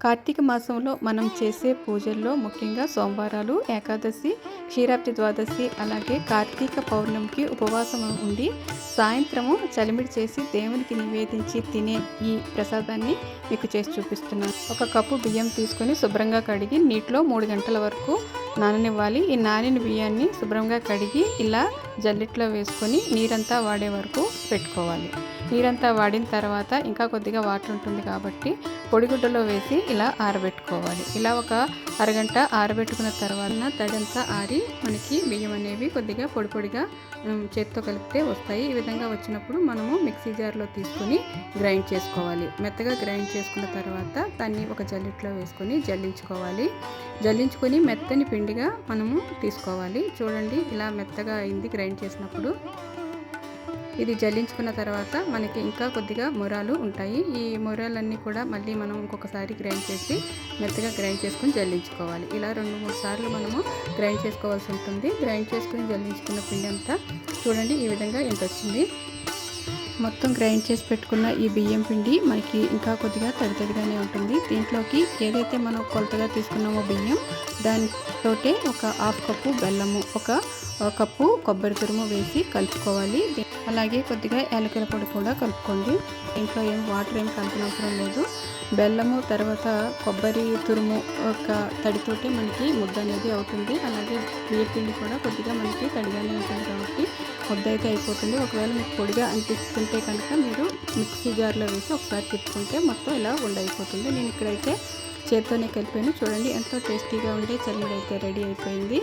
కార్తీక మాసంలో మనం చేసే పూజల్లో ముఖ్యంగా సోమవారాలు ఏకాదశి క్షీరాబ్ది ద్వాదశి అలాగే కార్తీక పౌర్ణమికి ఉపవాసం ఉండి సాయంత్రము చలిమిడి చేసి దేవునికి నివేదించి తినే ఈ ప్రసాదాన్ని మీకు చేసి చూపిస్తున్నాను. ఒక కప్పు బియ్యం తీసుకొని శుభ్రంగా కడిగి నీటిలో మూడు గంటల వరకు నాననివ్వాలి. ఈ నానిన బియ్యాన్ని శుభ్రంగా కడిగి ఇలా జల్లిట్లో వేసుకొని నీరంతా వాడే వరకు పెట్టుకోవాలి. నీరంతా వాడిన తర్వాత ఇంకా కొద్దిగా వాటర్ ఉంటుంది కాబట్టి పొడిగుడ్డలో వేసి ఇలా ఆరబెట్టుకోవాలి. ఇలా ఒక అరగంట ఆరబెట్టుకున్న తర్వాత తడంతా ఆరి మనకి బియ్యం అనేవి కొద్దిగా పొడి పొడిగా చేత్తో కలిపితే వస్తాయి. ఈ విధంగా వచ్చినప్పుడు మనము మిక్సీ జార్లో తీసుకొని గ్రైండ్ చేసుకోవాలి. మెత్తగా గ్రైండ్ చేసుకున్న తర్వాత దాన్ని ఒక జల్లిట్లో వేసుకొని జల్లించుకోవాలి. జల్లించుకొని మెత్తని పిండిగా మనము తీసుకోవాలి. చూడండి ఇలా మెత్తగా అయింది గ్రైండ్ చేసినప్పుడు. ఇది జల్లించుకున్న తర్వాత మనకి ఇంకా కొద్దిగా మురాలు ఉంటాయి. ఈ మురాలన్నీ కూడా మళ్ళీ మనం ఇంకొకసారి గ్రైండ్ చేసి మెత్తగా గ్రైండ్ చేసుకుని జల్లించుకోవాలి. ఇలా రెండు మూడు సార్లు మనము గ్రైండ్ చేసుకోవాల్సి ఉంటుంది. గ్రైండ్ చేసుకుని జల్లించుకున్న పిండి అంతా చూడండి ఈ విధంగా ఎంత వచ్చింది మొత్తం గ్రైండ్ చేసి పెట్టుకున్న ఈ బియ్యం పిండి మనకి ఇంకా కొద్దిగా తడి తడిగానే ఉంటుంది. దీంట్లోకి ఏదైతే మనం కొలతగా తీసుకున్నామో బియ్యం దానితోటే ఒక హాఫ్ కప్పు బెల్లము ఒక కప్పు కొబ్బరి తురుము వేసి కలుపుకోవాలి. అలాగే కొద్దిగా యాలకుల పొడి కూడా కలుపుకోండి. దీంట్లో ఏం వాటర్ ఏం కలపనవసరం లేదు. బెల్లము తర్వాత కొబ్బరి తురుము ఒక తడితోటే మనకి ముద్ద అనేది అవుతుంది. అలాగే బియ్య పిండి కూడా కొద్దిగా మనకి తడిగానే ఉంటుంది కాబట్టి ముద్ద అయితే అయిపోతుంది. ఒకవేళ మీకు పొడిగా అనిపిస్తుంటే కనుక మీరు మిక్సీ జార్లో వేసి ఒకసారి తిప్పుకుంటే మొత్తం ఇలా ఉండైపోతుంది. నేను ఇక్కడైతే చేత్తోనే కలిపాను. చూడండి ఎంతో టేస్టీగా ఉండే చల్లిడి అయితే రెడీ అయిపోయింది.